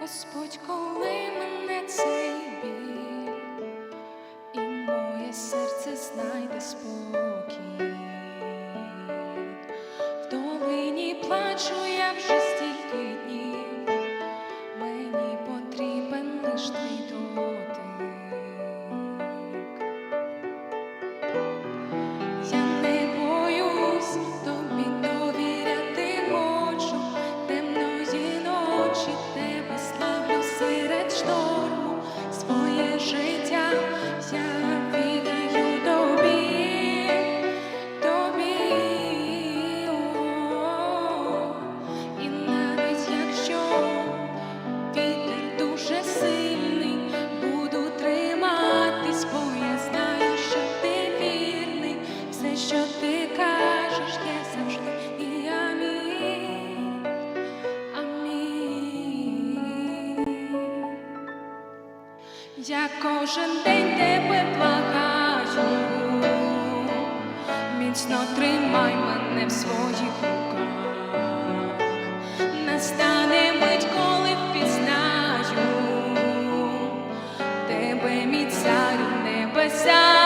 Господь, коли мене цей біль, і моє серце знайде спокій. В долині плачу Я кожен день тебе благаю, міцно тримай мене в своїх руках. Настане мить, коли впізнаю тебе, мій царю небеса.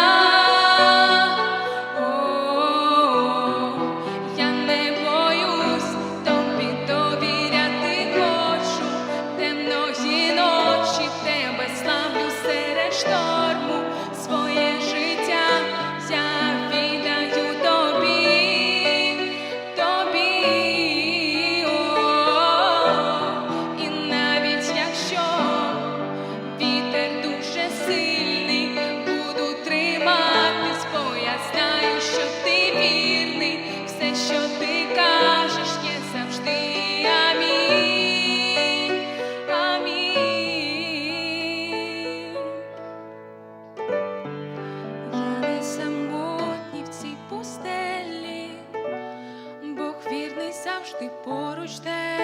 Завжди поруч де.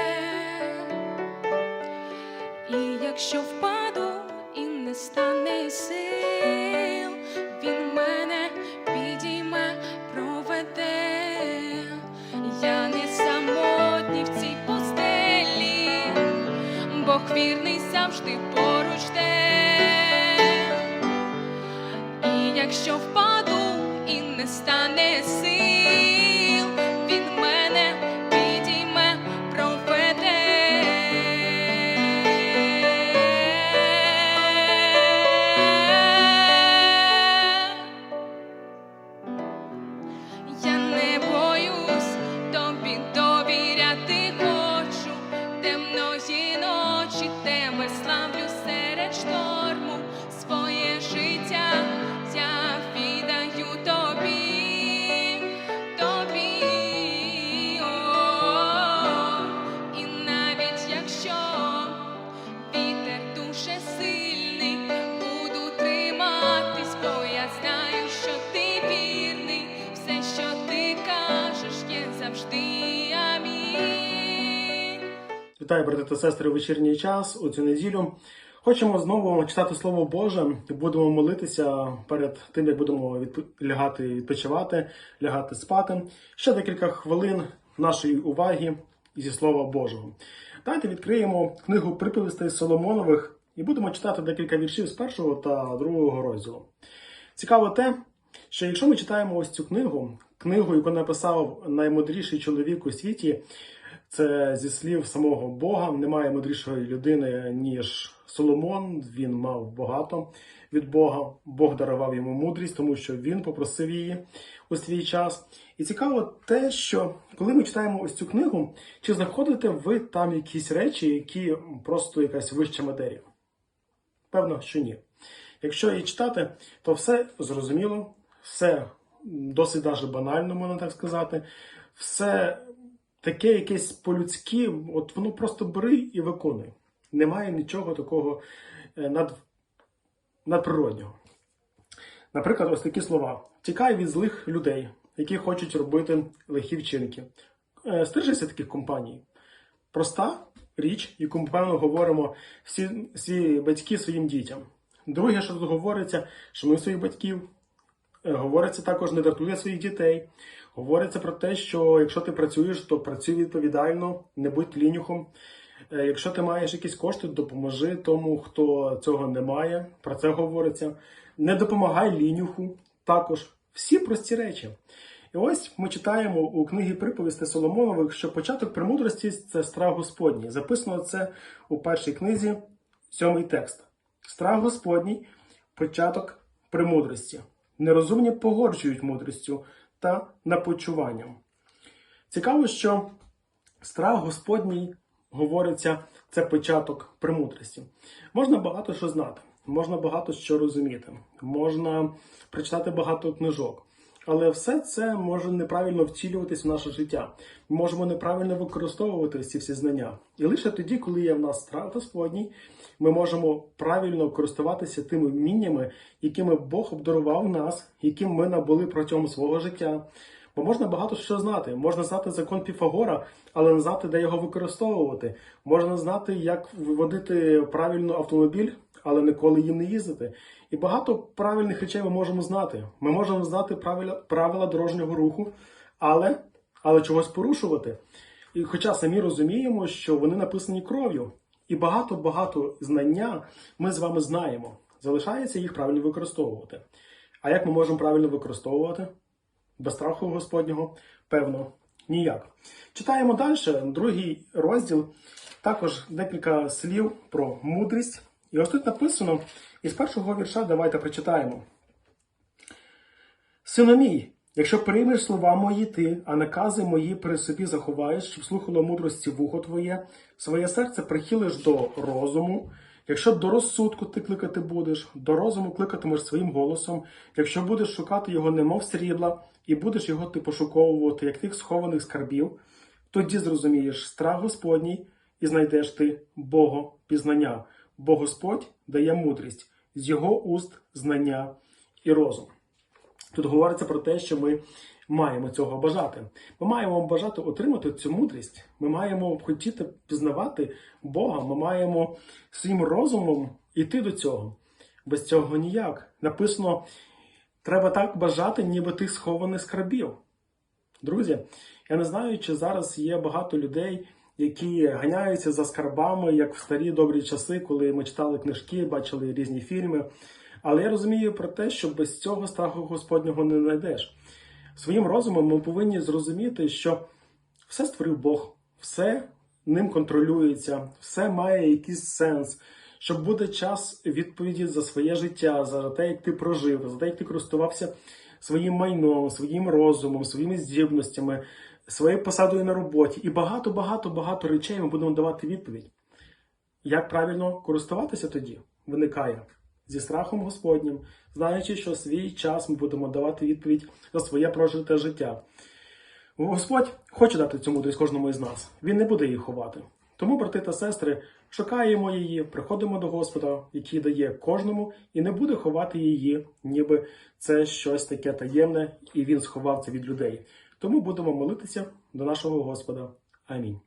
І якщо впаду і не стане сил, він мене підійме, проведе. Я не самотній в цій пустелі, Бог вірний завжди поруч де. І якщо впаду і не стане сил, Вітаю, брати та сестри, у вечірній час у цю неділю. Хочемо знову читати Слово Боже. Будемо молитися перед тим, як будемо відп- лягати відпочивати, лягати спати. Ще декілька хвилин нашої уваги зі Слова Божого. Давайте відкриємо книгу приповістей Соломонових і будемо читати декілька віршів з першого та другого розділу. Цікаво те, що якщо ми читаємо ось цю книгу, книгу, яку написав наймудріший чоловік у світі, це зі слів самого Бога. Немає мудрішої людини, ніж Соломон. Він мав багато від Бога. Бог дарував йому мудрість, тому що він попросив її у свій час. І цікаво те, що коли ми читаємо ось цю книгу, чи знаходите ви там якісь речі, які просто якась вища матерія? Певно, що ні. Якщо її читати, то все зрозуміло, все досить даже банально, можна так сказати. Все таке якесь по-людськи, от воно просто бери і виконуй. Немає нічого такого е, над, надприроднього. Наприклад, ось такі слова: тікай від злих людей, які хочуть робити лихі вчинки. Е, Стрижися таких компаній. Проста річ, яку ми певно говоримо всі, всі батьки своїм дітям. Друге, що тут говориться, шануй своїх батьків. Е, Говориться також не дратуй своїх дітей. Говориться про те, що якщо ти працюєш, то працюй відповідально, не будь лінюхом. Е, Якщо ти маєш якісь кошти, допоможи тому, хто цього не має. Про це говориться. Не допомагай лінюху. Також всі прості речі. І ось ми читаємо у книгі приповісти Соломонових, що початок премудрості це страх Господній. Записано це у першій книзі, сьомий текст. Страх Господній початок премудрості. Нерозумні погоджують мудрістю та напочуванням. Цікаво, що страх Господній говориться, це початок премудрості. Можна багато що знати, можна багато що розуміти, можна прочитати багато книжок. Але все це може неправильно втілюватись в наше життя. Ми можемо неправильно використовувати ці всі знання. І лише тоді, коли є в нас страх Господній, ми можемо правильно користуватися тими вміннями, якими Бог обдарував нас, яким ми набули протягом свого життя. Бо можна багато що знати. Можна знати закон Піфагора, але не знати, де його використовувати. Можна знати, як водити правильно автомобіль, але ніколи їм не їздити. І багато правильних речей ми можемо знати. Ми можемо знати правила, правила дорожнього руху, але, але чогось порушувати. І хоча самі розуміємо, що вони написані кров'ю, і багато-багато знання ми з вами знаємо. Залишається їх правильно використовувати. А як ми можемо правильно використовувати? Без страху Господнього? Певно, ніяк. Читаємо далі, другий розділ, також декілька слів про мудрість. І ось тут написано, із першого вірша давайте прочитаємо. Сину мій, якщо приймеш слова мої ти, а накази мої при собі заховаєш, щоб слухало мудрості вухо твоє, своє серце прихилиш до розуму. Якщо до розсудку ти кликати будеш, до розуму кликатимеш своїм голосом, якщо будеш шукати його немов срібла, і будеш його ти пошуковувати, як тих схованих скарбів, тоді зрозумієш страх Господній і знайдеш ти Бого пізнання, бо Господь дає мудрість, з його уст знання і розум. Тут говориться про те, що ми маємо цього бажати. Ми маємо бажати отримати цю мудрість. Ми маємо хотіти пізнавати Бога. Ми маємо своїм розумом йти до цього. Без цього ніяк. Написано, треба так бажати, ніби тих схованих скарбів. Друзі, я не знаю, чи зараз є багато людей, які ганяються за скарбами, як в старі добрі часи, коли ми читали книжки, бачили різні фільми. Але я розумію про те, що без цього страху Господнього не знайдеш. Своїм розумом ми повинні зрозуміти, що все створив Бог, все ним контролюється, все має якийсь сенс. Що буде час відповіді за своє життя, за те, як ти прожив, за те, як ти користувався своїм майном, своїм розумом, своїми здібностями, своєю посадою на роботі. І багато, багато, багато речей ми будемо давати відповідь. Як правильно користуватися тоді? Виникає зі страхом Господнім, знаючи, що свій час ми будемо давати відповідь за своє прожите життя. Господь хоче дати цю мудрість кожному із нас. Він не буде її ховати. Тому, брати та сестри, шукаємо її, приходимо до Господа, який дає кожному, і не буде ховати її, ніби це щось таке таємне, і він сховав це від людей. Тому будемо молитися до нашого Господа. Амінь.